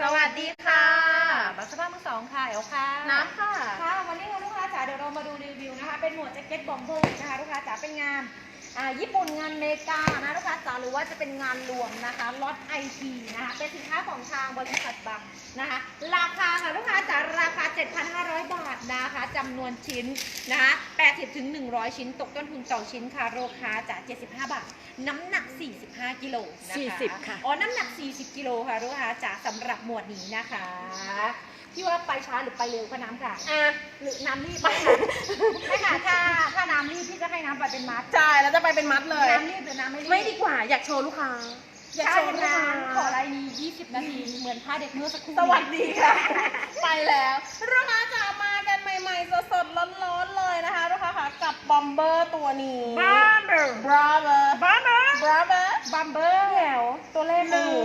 สวัสดีค่ะ บัสบ้ามือสองค่ะเอลค่ะ น้ำค่ะ ค่ะ วันนี้ค่ะลูกค้า จ๋าเดี๋ยวเรามาดูรีวิวนะคะ เป็นหมวดแจ็คเก็ตบอมเบอร์นะคะลูกค้าจ๋าเป็นงานอ่าญี่ปุ่นงานอเมริกานะลูกค้าจ๋าหรือว่าจะเป็นงานรวมนะคะล็อตไอทีนะคะเป็นสินค้าของทางบริษัทบังนะคะราคาค่ะลูกค้าจ๋าราคา 7,500 บาทนะคะจำนวนชิ้นนะคะ80ถึง100 ชิ้น ตกต้นทุนต่อชิ้นค่ะราคาจ๋า75 บาท น้ำหนัก 45 กิโลนะคะ40ค่ะอ๋อน้ำหนัก 40 กิโลค่ะลูกค้าจ๋าสำหรับหมวดนี้นะคะพี่ว่าไปช้าหรือไปเร็วคะน้ำค่ะอะหรือน้ำรีบไม่ค่ะไม่ค่ะถ้าถ้าน้ำรีบพี่จะให้น้ำไปเป็นมัดจ่ายแล้วจะไปเป็นมัดเลย น้ำรีบหรือน้ำไม่รีบไม่ดีกว่าอยากโชว์ลูกค้า อยากใช่โชว์ลูกค่ะค้าขอรายนี้20 นาที เหมือนผ้าเด็กเมื่อสักครู่ สวัสดีค่ะ ไปแล้วลูกค้าจ๋ามากันใหม่ๆ สดๆ ร้อนๆ เลยนะคะลูกค้าค่ะกับบอมเบอร์ตัวนี้บ้าเบอร์บราเบอร์บ้าเบอร์บราเบอร์บัมเบอร์แถวตัวเลขหหนูนู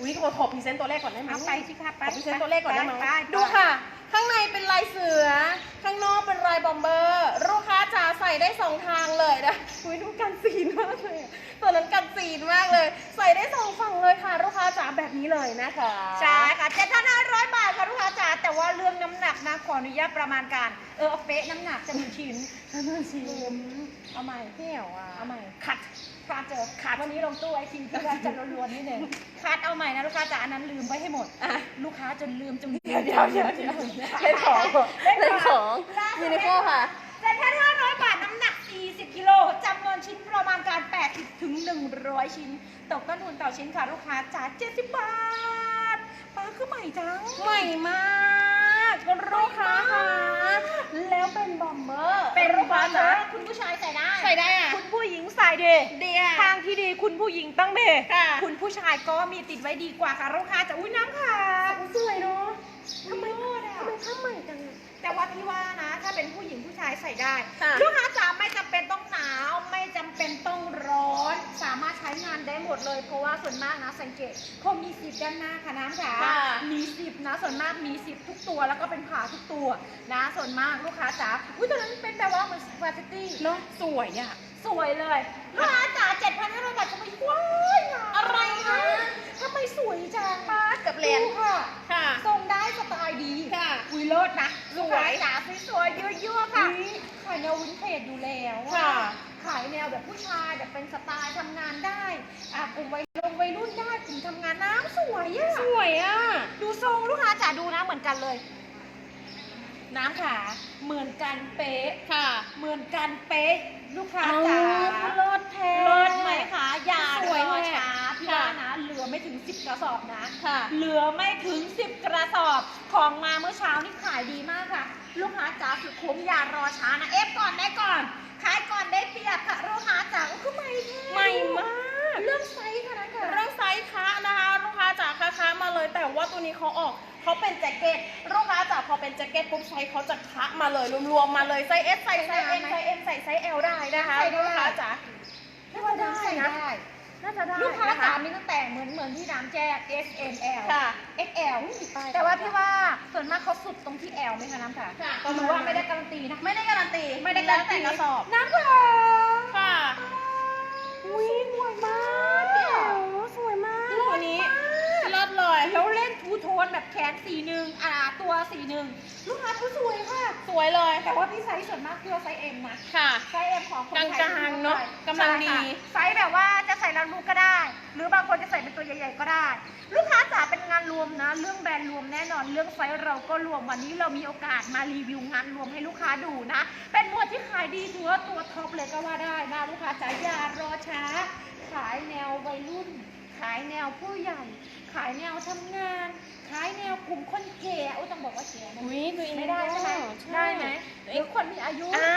อุ้ยขอขอพรีเซนต์ตัวเลขก่อนได้ไหมเอาไปสิคะไปขอพรีเซนต์ตัวเลขก่อนได้ไหมปปดูค่ะ ข้างในเป็นลายเสือ ข้างนอกเป็นลายบอมเบอร์ ลูกค้าจ๋าใส่ได้สองทางเลยนะอุ้ยดูกันซีนมากเลยอะตัวนั้นกันซีนมากเลย ใส่ได้สองฝั่งเลยค่ะลูกค้าจ๋าแบบนี้เลยนะคะใช่ค่ะ7,500บาทค่ะลูกค้าจ๋าแต่ว่าเรื่องน้ำหนักนะขออนุญาตประมาณการ เออเอาเป๊ะน้ำหนักจะมีชิ้นชิม เอาใหม่เที่ยวอะเอาใหม่คัดคัดเจอคัดวันนี้ลงตู้ไอทีที่ร้านจะล้วนๆนิดนึงคัดเอาใหม่นะลูกค้าจ๋าอันนั้นลืมไว้ให้หมดอะลูกค้าจนลืมจนเดี๋ยวเดี๋ยวเดี๋ยวเดี๋ยวเล่นของเล่นของยูนิโคค่ะแต่ถ้า500บาทน้ำหนัก 40กิโลจำนวนชิ้นประมาณการ 80ถึง100 ชิ้น ตกต้นทุนต่อชิ้นค่ะลูกค้าจ๋า70 บาทปลาคือใหม่จังใหม่มาก ลูกค้าค่ะ แล้วเป็นบอมเบอร์ เป็นลูกค้าบอจ๋าลคุณผู้ชายใส่ได้ ใส่ได้อะคุณผู้หญิงใส่เดเดียทางที่ดีคุณผู้หญิงต้องเดค่ะ คุณผู้ชายก็มีติดไว้ดีกว่าค่ะลูกค้าจะอุ้ยน้ำค่ะสวยเนาะทำไมโทษอะทำไมผ้าใหม่จังอะแต่ว่าพี่ว่านะ ถ้าเป็นผู้หญิงผู้ชายใส่ได้ค่ะลูกค้าจ๋าไม่จำเป็นต้องหนาวไม่ จำเป็นต้องร้อน สามารถใช้งานได้หมดเลย เพราะว่าส่วนมากนะสังเกตเขามีสิบด้านหน้าค่ะน้ำค่ะค่ะมีสิบนะส่วนมากมีสิบทุกตัวแล้วก็เป็นผ่าทุกตัวนะ ส่วนมากลูกค้าจ๋าอุ้ยตัวนั้นเป็นแบบว่าเหมือนสปาเกตตี้เนาะสวยอะ สวยเลยลูกค้าจ๋าเจ็ดพันห้าร้อยบาททำไมว้ายงามอะไรคะ ทำไมสวยจังป้ากับเลนดูค่ะค่ะ ทรงได้สไตล์ดีค่ะ อุยเลิศนะสลูกวยค้าจ๋าสวยๆยั่วๆค่ะ อุ๊ยขายแนววินเทจอยู่แล้วอ ค่ะ ขายแนวแบบผู้ชายแบบเป็นสไตล์ทำงานได้อะกลุ่มวัยรุ่นวัยรุ่นได้กลุ่มทำงานน้ำสวยอะสวยอะ ดูทรงลูกค้าจ๋าดูนะเหมือนกันเลย น้ำขาเหมือนกันเป๊ะ ค่ะ เหมือนกันเป๊ะ ลูกค้าเอาจ๋าเลิศแท้ เลิศไหมคะอย่าสรวยอแน่ช้าพี่ค่ะว่านะเหลือไม่ถึง 10 กระสอบนะ ค่ะ เหลือไม่ถึง 10 กระสอบของมาเมื่อเช้านี่ขายดีมากค่ะ ลูกค้าจ๋าสุดคุ้มอย่ารอช้านะ เอฟก่อนได้ก่อนขายก่อน ได้เปรียบค่ะลูกค้าจ๋าก็คือใหม่แท้ใหม่มากเรื่องไซส์ค่ะนะค่ะเรื่องไซส์คะนะคะลูกค้าจ๋าคะคะมาเลย แต่ว่าตัวนี้เขาออกเขาเป็นแจ็คเก็ตลูกค้าจ๋าพอเป็นแจ็คเก็ตปุ๊บไซส์เขาจะคะมาเลยรวมๆมาเลยไซส์ S ใส่ไซส์ M ไซส์ M ใส่ไซส์ L ได้นะคะใส่ได้ลูกค้าจ๋าน่าจะได้นะ น่าจะได้ลูกค้านะะจ๋ามีตั้งแต่เหมือนเหมือนที่น้ำแจ้ง S M L ค่ะ XL แต่ว่าพี่ว่าส่วนมากเขาสุดตรงที่ L ไหมคะน้ำค่ะค่ะหรือว่าไม่ได้การันตีนะ ไม่ได้การันตี ไม่ได้การันตีแล้วแต่กระสอบ น้ำค่ะค่ะอุ้ยสวยมากเดี๋ยวสวยมากตัวนี้เลิศเลย แล้วเล่นทูโทนแบบแขนสีหนึ่งอ่าตัวสีหนึ่งลูกค้าเขาสวยค่ะ สวยเลย แต่ว่าพี่ไซส์ส่วนมากคือไซส์ M นะค่ะ ไซส์ M ของคนไทยกลางๆเนอะกำลังดี ใช่ค่ะไซส์แบบว่าจะใส่แล้วลูกก็ได้ หรือบางคนจะใส่เป็นตัวใหญ่ ๆ ก็ได้ ลูกค้าจ๋าเป็นงานรวมนะ เรื่องแบรนด์รวมแน่นอน เรื่องไซส์เราก็รวมวันนี้เรามีโอกาสมารีวิวงานรวมให้ลูกค้าดูนะ เป็นหมวดที่ขายดีถือว่าตัวท็อปเลยก็ว่าได้นะลูกค้าจ๋าอย่ารอช้า ขายแนววัยรุ่น ขายแนวผู้ใหญ่ ขายแนวทำงาน ขายแนวกลุ่มคนแก่โอ้ต้องบอกว่าแก่นะอุ้ยตัวเองไม่ได้ใช่ไหมใช่ได้ไหมหรือคนมีอายุ อ่า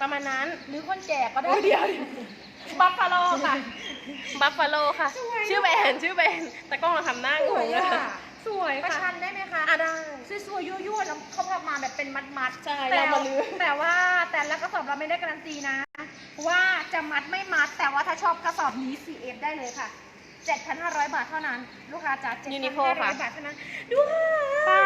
ประมาณนั้น หรือคนแก่ก็ได้อุ๊ยเดี๋ยวบัฟฟาโลค่ะบัฟฟาโลค่ะสวยชื่อแบรนด์ชื่อแบรนด์แต่กล้องเราทำหน้างสวยงอะนะคะสวยประค่ะชันได้ไหมคะอะได้สวยๆยั่วๆแล้วเขาพับมาแบบเป็นมัดๆใช่แต่เรามาลื้อแต่ว่าแต่ละกระสอบเราไม่ได้การันตีนะ ว่าจะมัดไม่มัดแต่ว่าถ้าชอบกระสอบนี้ 4F ได้เลยค่ะ 7,500 บาทเท่านั้น ลูกค้าจ๋า Uniqlo ค่ะ 7,500 บาทเท่านั้น ดูค่ะป้า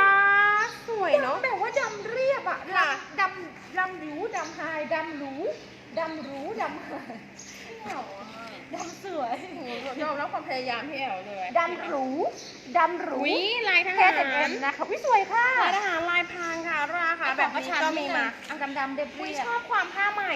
สวยเนาะแบบว่าดำเรียบอะค่ะ ดำดำดำหรูดำไฮดำหรูดดำรู้ดำหายดำสวยยอมรับความพยายามพี่แอลเลยดำหรูดำหรู อุ้ยลายทแค่หารแต่เอ็มนะคะวิสวยค่ะ ลายทหารลายพรางค่ะ ราคาแบบนี้ก็มีมาเอาดำดำๆเด็บอุ้ยเรียชอบความผ้าใหม่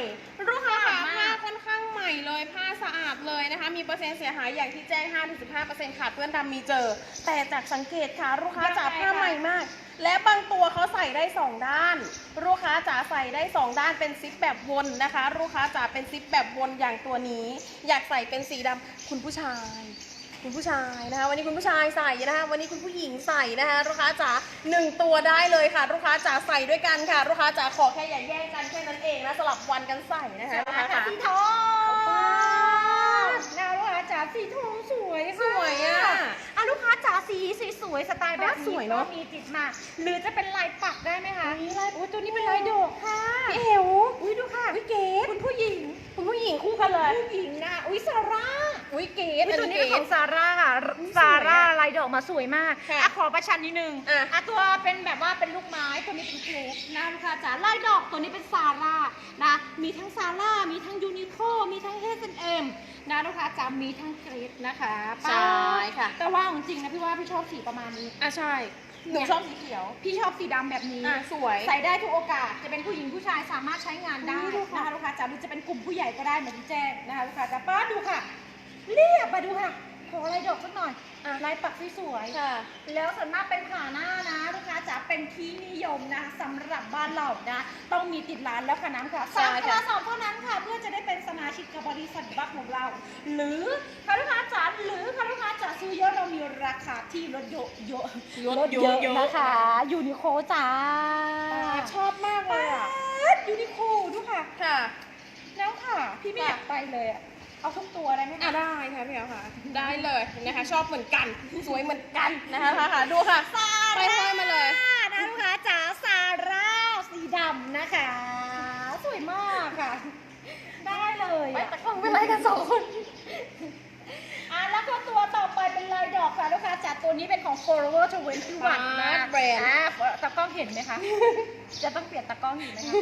ลูกค้าสะค่ะอาดมากผ้าค่อนข้างใหม่เลยผ้าสะอาดเลยนะคะ มีเปอร์เซ็นต์เสียหายอย่างที่แจ้ง 5-15%ขาดเปื้อนดำมีเจอ แต่จากสังเกตค่ะลูกค้าจ๋าผ้าใหม่มาก และบางตัวเขาใส่ได้ 2 ด้าน ลูกค้าจ๋าใส่ได้ 2 ด้านเป็นซิปแบบวนนะคะ ลูกค้าจ๋าเป็นซิปแบบวนอย่างตัวนี้ อยากใส่เป็นสีดำคุณผู้ชาย คุณผู้ชายนะคะวันนี้คุณผู้ชายใส่นะคะวันนี้คุณผู้หญิงใส่นะคะลูกค้าจ๋าหนึ่งตัวได้เลยค่ะลูกค้าจ๋าใส่ด้วยกันค่ะลูกค้าจ๋าขอแค่อย่าแย่งกันแค่นั้นเองนะสลับวันกันใส่นะคะลูกค้าค่ะค่ะสีทองว้าวนะลูกค้าจ๋าสีทองสวยค่ะสวยอะอะลูกค้าจ๋าสีสีสวยสไตล์แบบอะสนี้วยเนอะก็มีติดมา หรือจะเป็นลายปักได้ไหมคะอุ๊ยลายโอ้ยตัวนี้เป็นลายดอกค่ะพี่เอวอุ้ยดูค่ะวิเกตคุณผู้หญิง คุณผู้หญิงคู่กันเลยผู้หญิงนะอุ้ยซาร่า วิเกตอุ๊ยตัวนี้เป็นของเกตซาร่าค่ะ อุ๊ยซาร่าสวยอะลายดอกมาสวยมากค่ะอะขอประชันนิดนึงอะ อะตัวเป็นแบบว่าเป็นลูกไม้ตัวนี้เป็นเกรดนะลูกค้าจ๋าลายดอกตัวนี้เป็นซาร่านะ มีทั้งซาร่า มีทั้งยูนิโคมีทั้งเฮสเอ็มนะลูกค้าจ๋ามีทั้งเกรดนะคะใช่ค่ะ แต่ว่าจริงๆนะพี่ว่าพี่ชอบสีประมาณนี้ อะใช่ หนูชอบสีเขียว พี่ชอบสีดำแบบนี้ อะสวย ใส่ได้ทุกโอกาส จะเป็นผู้หญิงผู้ชายสามารถใช้งานได้อุ๊ยดูค่ะนะคะลูกค้าจ๋าหรือจะเป็นกลุ่มผู้ใหญ่ก็ได้เหมือนที่แจ้งนะคะลูกค้าจ๋าป้าดูค่ะ เรียบมาดูค่ะ ขอลายดอกสักหน่อยอะ ลายปักสวยๆ ค่ะ แล้วส่วนมากเป็นผ่าหน้านะลูกค้าจ๋าเป็นที่นิยมนะสำหรับบ้านเรานะ ต้องมีติดร้านแล้วค่ะน้ำค่ะใช่สามค่ะ กระสอบเท่านั้นค่ะ เพื่อจะได้เป็นสมาชิกกับบริษัทบัคของเรา หรือค่ะลูกค้าจ๋าหรือค่ะลูกค้าจ๋าซื้อเยอะเรามีราคาที่ลดเยอะเยอะลดเยอะเยอะนะคะยูนิโคจ้าชอบมากเลยอะยูนิโคดูค่ะ ค่ะ แล้วค่ะ พี่ไม่ค่ะอยากไปเลยอะ เอาทุกตัวได้ไหมอะคะได้ค่ะพี่แอลค่ะ ได้เลยนะคะ ชอบเหมือนกันสวยเหมือนกันนะคะค่ะค่ะดูค่ะซาไปห้อยมาเลยนะลูกค้าจ๋าซาร่าสีดำนะคะ สวยมากค่ะ ได้เลยไปอะ ตะกล้องเป็นไรกันสองคนอะ แล้วก็ตัวต่อไปเป็นลายดอกค่ะลูกค้าจ๋าตัวนี้เป็นของ Forever 21นะแบรนด์อะตากล้องเห็นไหมคะ จะต้องเปลี่ยนตากล้องอยู่ไหมคะ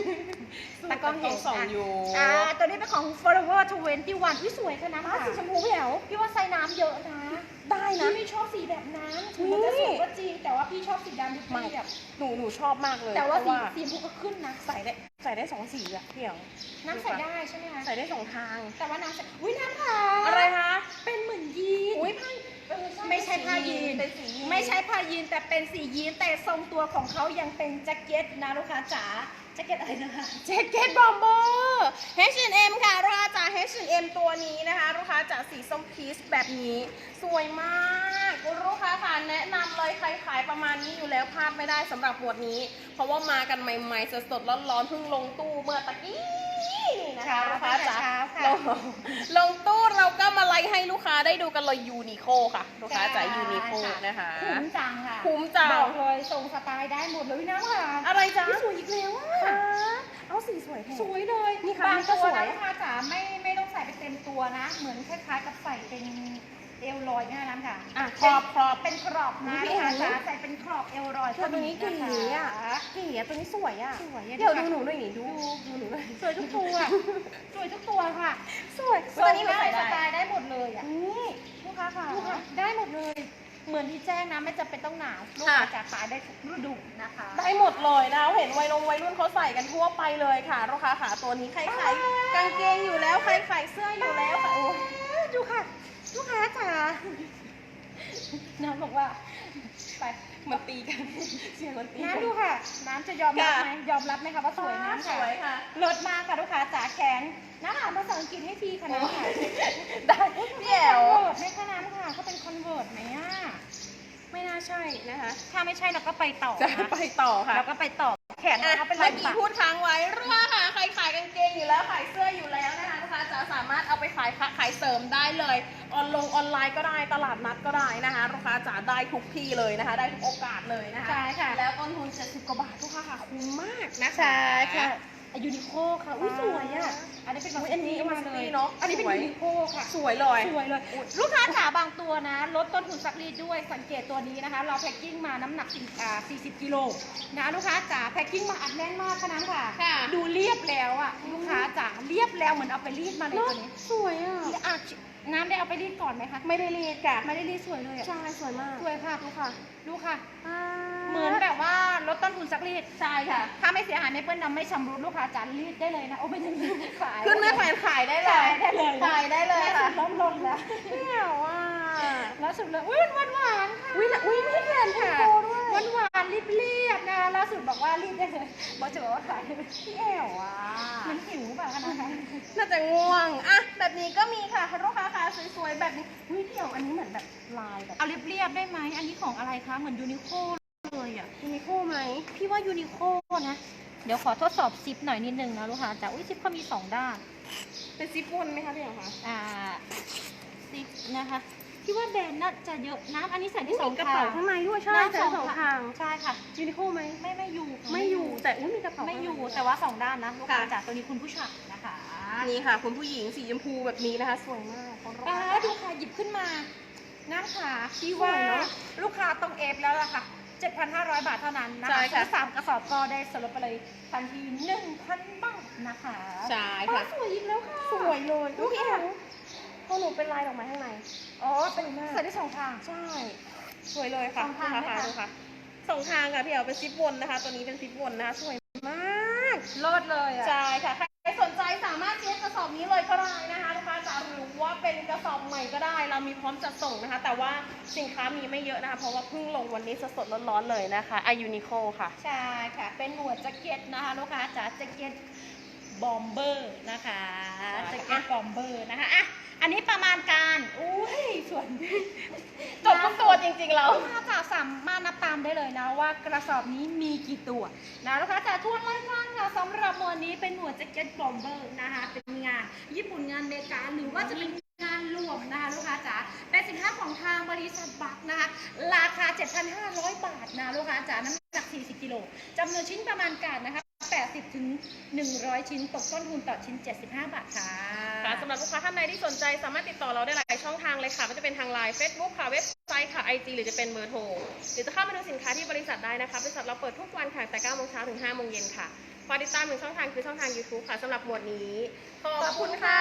ตากล้องเห็นสองอยู่อ่าตัวนี้เป็นของ Forever 21อุ้ยสวยค่ะน้ำอะค่ะสีชมพูพี่แอลพี่ว่าใส่น้ำเยอะนะได้นะพี่ไม่ชอบสีแบบนั้นถึงมันจะสวยก็จริงแต่ว่าพี่ชอบสีดำดิบไม่เรียบหนูหนูชอบมากเลยแต่ว่าเพสีระสีชมพูก็ขึ้นนะใส่ได้ ใส่ได้สองสีอะพี่แอลน้ำใส่ได้ใช่ไหมคะใส่ได้สองทาง แต่ว่าน้ำใส่อุ้ยน้ำค่ะอะไรคะเป็นเหมือนยีนอุ้ยผ้าเออไม่ใช่ผ้ายีนเป็นสียีนไม่ใช่ผ้ายีนแต่เป็นสียีนแต่ทรงตัวของเขายังเป็นแจ็คเก็ตนะลูกค้าจ๋าแจ็คเก็ตอะไรนะคะแจ็คเก็ตบอมเบอร์ H&M ค่ะลูกค้าจ๋า H&M ตัวนี้นะคะ ลูกค้าจ๋าสีส้มพีชแบบนี้ สวยมากลูกค้าค่ะแนะนำเลยใครขายประมาณนี้อยู่แล้วพลาดไม่ได้สำหรับหมวดนี้ เพราะว่ามากันใหม่ๆสดๆร้อนๆเพิ่งลงตู้เมื่อตะกี้นี่นะคะลูกค้าจ๋าเช้าค่ะ ลงลงตู้เราก็มาไลฟ์ให้ลูกค้าได้ดูกันเลยยูนิโคค่ะ ลูกค้าจ๋ายูนิโคนะคะ คุ้มจังค่ะคุ้มจังบอกเลยทรงสไตล์ได้หมดเลยน้ำค่ะอะไรจ๊ะสวยอีกแล้วอะคะเอาสีสวยแท้สวยเลยนี่ค่ะบางนี่ก็ตัวสวยนะลูกค้าจ๋าไม่ไม่ต้องใส่ไปเต็มตัวนะ เหมือนคล้ายๆกับใส่เป็น เอลลอยเนี่ยนะค่ะอะครอบครอบเป็นกรอบนะอุ๊ลูยกค้าเห็นจ๋าใส่เป็นกรอบเอลลอยตัวนี้เก๋นะคะอะเก๋อะตัวนี้สวยอะสวยอะเดี๋ยวดูดูค่ะหนูหน่อยนี่ดูดูหนูหน่อยสวยทุกตัวสวยทุกตัวค่ะ สวยตัวนี้หนูได้ใส่สได้ไตล์ได้หมดเลยอะนี่ลูกค้าค่ะลูกค้าได้หมดเลยเหมือนที่แจ้งนะไม่จำเป็นต้องหนาวลูกค่ะค้าจ๋าขายได้ทุกฤดูนะคะ ได้หมดเลยนะเห็นวัยลงวัยรุ่นเขาใส่กันทั่วไปเลยค่ะลูกค้าค่ะตัวนี้ใครขายกางเกงอยู่แล้วใครขายเสื้ออยู่แล้วค่ะโอ้ย ดูค่ะ ลูกค้าจ๋า น้ำบอกว่า ไปมันตีกันเสียงมันตีกัน้ำดูค่ะ น้ำจะยอมรับค่ะไหมยอมรับไหมคะว่าสวยน้ำสวยค่ะเลิศมากค่ะลูกค้าจ๋าแข็งน้ำอ่านภาษาอังกฤษให้ทีค่ะน้ำค่ะได้พี่แอลคอนเวิร์ตไหมคะน้ำค่ะเขาเป็นคอนเวิร์ตไหมอะไม่น่าใช่นะคะ ถ้าไม่ใช่เราก็ไปต่อจะนะไปต่อค่ะเราก็ไปต่อ แขนอะเขาเป็นเมื่ลาอยกี้ปัก พูดค้างไว้ลูกค้าค่ะใครขายกางเกงอยู่แล้วขายเสื้ออยู่แล้วนะคะลูกค้าจะสามารถเอาไปขายค้าขายเสริมได้เลย ออนลงออนไลน์ก็ได้ตลาดนัดก็ได้นะคะลูกค้าจ๋าได้ทุกที่เลยนะคะ ได้ทุกโอกาสเลยนะคะใช่ค่ะ แล้วต้นทุน70กว่าบาทลูกค้าค่ะคุ้มมากนะคะ ใช่ค่ะ ยูนิโคค่ะอุ้ยสวยอะ อันนี้เป็นอุ๊ยอันนี้มามาเลเลยยเนาะ อันนี้เป็นสวยยูนิโคค่ะ สวยเลย สวยเลย ลูกค้าขาบางตัวนะ ลดต้นทุนซักรีดด้วย สังเกตตัวนี้นะคะ เราแพ็คกิ้งมาน้ำหนัก4อ่า40กิโลนะลูกค้าจ๋าแพ็คกิ้งมาอัดแน่นมากขนาดค่ะค่ะ ดูเรียบแล้วอะ ลูกค้าจ๋าเรียบแล้วเหมือนเอาไปรีดมาเลยเนาะตัวนี้ สวยอะอะน้ำได้เอาไปรีดก่อนไหมคะ ไม่ได้รีดค่ะ ไม่ได้รีดสวยเลยอะ ใช่ สวยมาก สวยค่ะ ดูค่ะ ดูค่ะอ่า เหมือนแบบว่าลดต้นทุนซักรีด ใช่ค่ะ ถ้าไม่เสียหายไม่เปื้อนน้ำไม่ชำรุดลูกค้าจ๋ารีดได้เลยนะ โอ้ไม่ใช่รีดขายขึ้นแม่แขวนขายได้เลยขายได้เลยขายได้เลยล่าค่ะสุดล้มลงแล้วเที่ยวอะล่าสุดเลยอุ้ยหวานหวานๆค่ะอุ้ยน่ะอุ้ยไม่แขวนค่ะหวานหวานๆรีบเรียบๆนะล่าสุดบอกว่ารีบได้เลยบอกจะบอกว่าขายพี่แอวอะมันหิวเปล่าคะนะคะน่าจะง่วงอะแบบนี้ก็มีค่ะลูกค้าค่ะสวยๆแบบนี้อุ้ยเดี่ยวอันนี้เหมือนแบบลายแบบเอาเรียบๆได้ไหมอันนี้ของอะไรคะเหมือนยูนิโค เลยอะยูนิโคไหมพี่ว่ายูนิโคนะ เดี๋ยวขอทดสอบซิปหน่อยนิดนึงนะลูกค้าจ๋าอุ้ยซิปเขามีสองด้าน เป็นซิปวนไหมคะพี่แอวคะอ่าซิปนะคะพี่ว่าแบรนด์น่าจะเยอะนะอันนี้ใส่ได้มีสองกระเป๋าข้างในด้วยใช่หน้าใส่สองทางใช่ค่ะยูนิโคไหมไม่ไม่อยู่ค่ะไม่อยู่แต่อุ้ยมีกระเป๋าไม่อยู่ข้งในแต่ว่าสองด้านนะลูกค้าค่ะจ๋าตัวนี้คุณผู้ชายนะคะนี่ค่ะ คุณผู้หญิงสีชมพูแบบนี้นะคะ สวยมากเขารอป้าดูค่ะหยิบขึ้นมาน้ำขาพี่สวว่ายเนอะลูกค้าต้องเอฟแล้วล่ะค่ะ 7,500 บาทเท่านั้นนะใช่คะค่ะ ซื้อสามกระสอบก็ได้สลบไปเลยทันที1,000 บาทนะคะใช่ป้าค่ะสวยอีกแล้วค่ะสวยเลยดูดูพี่ค่ะแอวของหนูเป็นลายดอกไม้ข้างใน อ๋อเป็นสวยมาก ใส่ได้สองทาง ใช่ สวยเลยค่ะสองทางดูไหมค่ะคะ ดูค่ะสองทางค่ะพี่แอวเป็นซิปวนนะคะ ตัวนี้เป็นซิปวนนะคะสวยมากโลดเลยอะ ใช่ค่ะใคร สนใจสามารถเช็คกระสอบนี้เลยก็ได้นะคะลูกค้าจ๋าหรือว่าเป็นกระสอบใหม่ก็ได้ เรามีพร้อมจัดส่งนะคะ แต่ว่าสินค้ามีไม่เยอะนะคะ เพราะว่าเพิ่งลงวันนี้สดๆร้อนๆเลยนะคะอายูนิโคค่ะ ใช่ค่ะ เป็นหมวดแจ็คเก็ตนะคะลูกค้าจ๋าแจ็คเก็ตบอมเบอร์นะคะ ใช่แจ็คเก็ตบอมเบอร์นะคะอะอันนี้ประมาณการอุ้ยส่วนจบทุกตัวจริงๆเราลูกค้าจ๋าสามารถนับตามได้เลยนะว่ากระสอบนี้มีกี่ตัวนะลูกค้าจ๋าทวนเลยค่ะค่ะสำหรับหมวดนี้เป็นหมวดแจ็คเก็ตบอมเบอร์นะคะเป็นงาน ญี่ปุ่นงานเมกาหรือว่าจะเป็นงานรวมนะคะลูกค้าจ๋าเป็นสินค้าของทางบริษัทบัคนะคะราคา 7,500 บาทนะลูกค้าจ๋าน้ำหนัก 40 กิโลจำนวนชิ้นประมาณการนะคะ 80ถึง100 ชิ้นตกต้นทุนต่อชิ้น 75 บาทค่ะ ค่ะสำหรับลูกค้าท่านใดที่สนใจสามารถติดต่อเราได้หลายช่องทางเลยค่ะไม่ว่าจะเป็นทางไลน์ Facebook ค่ะเว็บไซต์ค่ะ IG หรือจะเป็นเบอร์โทรหรือจะเข้ามาดูสินค้าที่บริษัทได้นะคะบริษัทเราเปิดทุกวันค่ะแต่9โมงเช้าถึง5โมงเย็นค่ะฝากติดตามหนึ่งช่องทางคือช่องทาง YouTube ค่ะสำหรับหมวดนี้ ขอบคุณค่ะ